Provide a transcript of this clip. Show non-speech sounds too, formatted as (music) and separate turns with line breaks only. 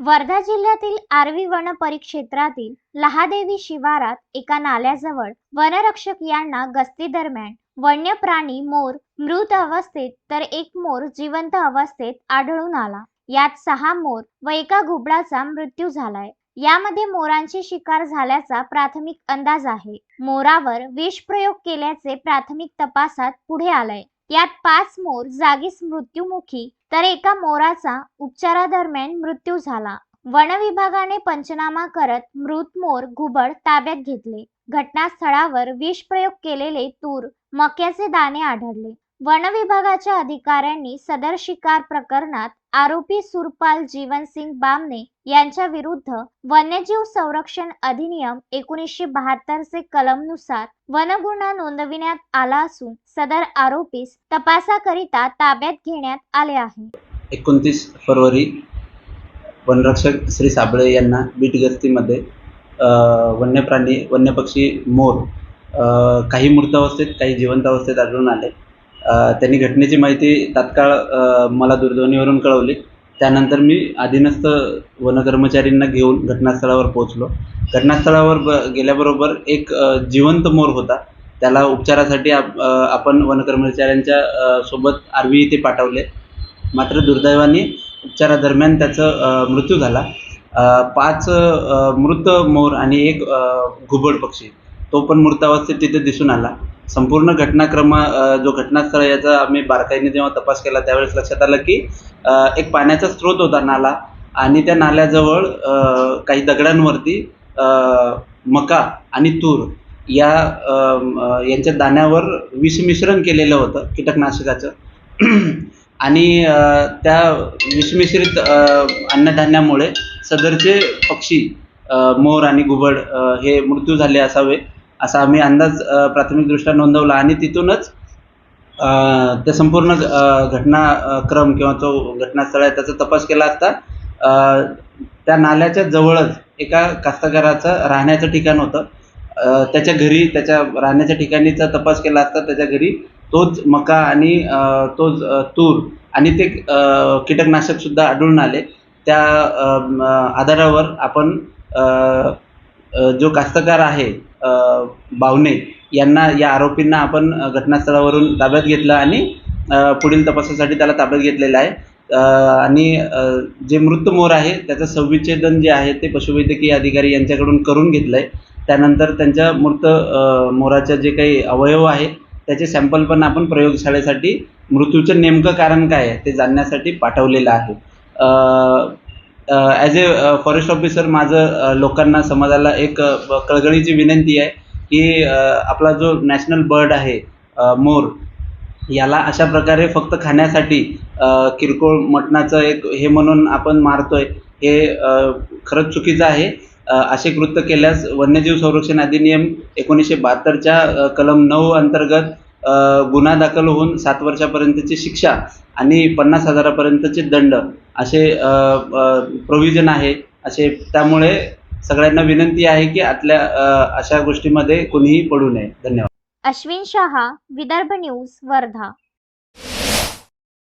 वर्धा जिल्ह्यातील आर्वी वन परिक्षेत्रातील लहादेवी शिवारात एका नाल्याजवळ वनरक्षक यांना गस्ती दरम्यान वन्य प्राणी मोर मृत अवस्थेत तर एक मोर जिवंत अवस्थेत आढळून आला. यात सहा मोर व एका घुबडाचा मृत्यू झालाय. यामध्ये मोरांची शिकार झाल्याचा प्राथमिक अंदाज आहे. मोरावर विष प्रयोग केल्याचे प्राथमिक तपासात पुढे आलंय. यात पाच मोर जागीच मृत्युमुखी तर एका मोराचा उपचारादरम्यान मृत्यू झाला. वन विभागाने पंचनामा करत मृत मोर घुबड ताब्यात घेतले. घटनास्थळावर विष प्रयोग केलेले तूर मक्याचे दाणे आढळले. वन विभागाच्या अधिकाऱ्यांनी सदर शिकार प्रकरणात आरोपी सुरपाल जीवनसिंग बामने यांच्या विरुद्ध वन्यजीव संरक्षण अधिनियम एकोणीसशे बहात्तरचे कलमनुसार वनगुन्हा नोंदविण्यात आला असून सदर आरोपीस तपासाकरिता ताब्यात घेण्यात आले आहे.
एकोणतीस फरवरी वनरक्षक श्री साबळे यांना बीट गस्तीमध्ये वन्य प्राणी वन्य पक्षी मोर अ, काही मृत अवस्थेत काही जिवंत अवस्थेत आढळून आले. त्यांनी घटनेची माहिती तात्काळ मला दूरध्वनीवरून कळवली. त्यानंतर मी अधीनस्थ वनकर्मचारींना घेऊन घटनास्थळावर पोहोचलो. घटनास्थळावर ब गेल्याबरोबर एक जिवंत मोर होता. त्याला उपचारासाठी आप आपण वनकर्मचाऱ्यांच्या सोबत आर्वी येथे पाठवले. मात्र दुर्दैवाने उपचारादरम्यान त्याचा मृत्यू झाला. पाच मृत मोर आणि एक घुबड पक्षी. तो पण मृतावस्थेत तिथे दिसून आला. संपूर्ण घटनाक्रम जो घटनास्थळ याचा आम्ही बारकाईने जेव्हा तपास केला त्यावेळेस लक्षात आलं की एक पाण्याचा स्रोत होता नाला आणि त्या नाल्याजवळ काही दगडांवरती मका आणि तूर या यांच्या दाण्यावर विषमिश्रण केलेलं होतं कीटकनाशकाचं. (clears throat) आणि त्या विषमिश्रित अन्नधान्यामुळे सदरचे पक्षी मोर आणि घुबड हे मृत्यू झाले असावे. असा आम्ही अंदाज प्राथमिकदृष्ट्या नोंदवला आणि तिथूनच ते त्या संपूर्ण घटनाक्रम किंवा जो घटनास्थळ आहे त्याचा तपास केला असता त्या नाल्याच्या जवळच एका कास्तकाराचं राहण्याचं ठिकाण होतं. त्याच्या घरी त्याच्या राहण्याच्या ठिकाणीचा तपास केला असता त्याच्या घरी तोच मका आणि तोच तूर आणि ते कीटकनाशकसुद्धा आढळून आले. त्या आधारावर आपण जो कास्तकार आहे बावने यांना या आरोपींना आपण घटनास्थळावरून ताब्यात घेतलं आणि पुढील तपासासाठी त्याला ताब्यात घेतलेलं आहे. आणि जे मृत मोर आहे त्याचं संविच्छेदन जे आहे ते पशुवैद्यकीय अधिकारी यांच्याकडून करून घेतलं आहे त्यानंतर त्यांच्या मृत मोराच्या जे काही अवयव आहे त्याचे सॅम्पल पण आपण प्रयोगशाळेसाठी मृत्यूचं नेमकं कारण काय आहे ते जाणण्यासाठी पाठवलेलं आहे. ॲज ए फॉरेस्ट ऑफिसर माझं लोकांना समाजाला एक कळगळीची कळकळीची विनंती आहे की आपला जो नॅशनल बर्ड आहे मोर याला अशा प्रकारे फक्त खाण्यासाठी किरकोळ मटणाचं एक हे म्हणून आपण मारतोय हे खरंच चुकीचं आहे. असे कृत्य केल्यास वन्यजीव संरक्षण अधिनियम एकोणीसशे बहात्तरच्या कलम नऊ अंतर्गत गुन्हा दाखल होऊन सात वर्षापर्यंतची शिक्षा आणि पन्नास हजारापर्यंतचे दंड असे प्रोव्हिजन आहे. असे त्यामुळे सगळ्यांना विनंती आहे की आतल्या अशा गोष्टीमध्ये कोणीही पडू नये. धन्यवाद.
अश्विन शहा विदर्भ न्यूज वर्धा.